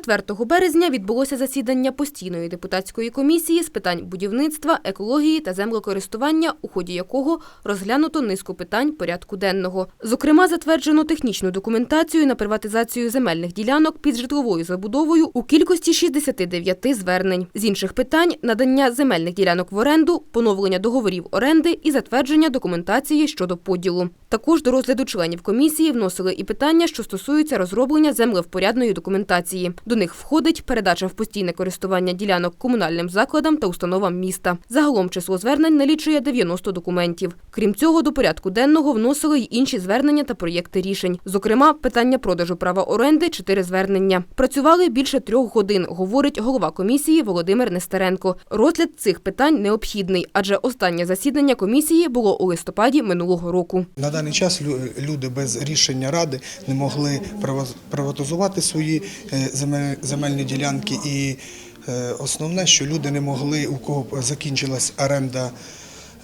4 березня відбулося засідання постійної депутатської комісії з питань будівництва, екології та землекористування, у ході якого розглянуто низку питань порядку денного. Зокрема, затверджено технічну документацію на приватизацію земельних ділянок під житловою забудовою у кількості 69 звернень. З інших питань – надання земельних ділянок в оренду, поновлення договорів оренди і затвердження документації щодо поділу. Також до розгляду членів комісії вносили і питання, що стосуються розроблення землевпорядної документації. До них входить передача в постійне користування ділянок комунальним закладам та установам міста. Загалом число звернень налічує 90 документів. Крім цього, до порядку денного вносили й інші звернення та проєкти рішень. Зокрема, питання продажу права оренди – чотири звернення. Працювали більше трьох годин, говорить голова комісії Володимир Нестеренко. Розгляд цих питань необхідний, адже останнє засідання комісії було у листопаді минулого року. На даний час лю- люди без рішення ради не могли прива- приватизувати свої е, земель- земельні ділянки. І е, основне, що люди не могли, у кого закінчилась оренда,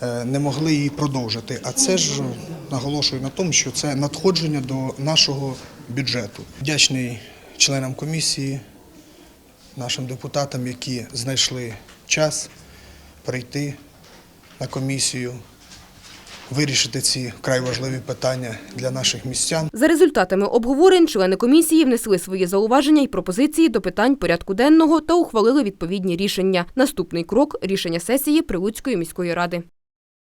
е, не могли її продовжити. А це ж наголошую на тому, що це надходження до нашого бюджету. Вдячний членам комісії, нашим депутатам, які знайшли час прийти на комісію вирішити ці край важливі питання для наших містян. За результатами обговорень члени комісії внесли свої зауваження і пропозиції до питань порядку денного та ухвалили відповідні рішення. Наступний крок – рішення сесії Прилуцької міської ради.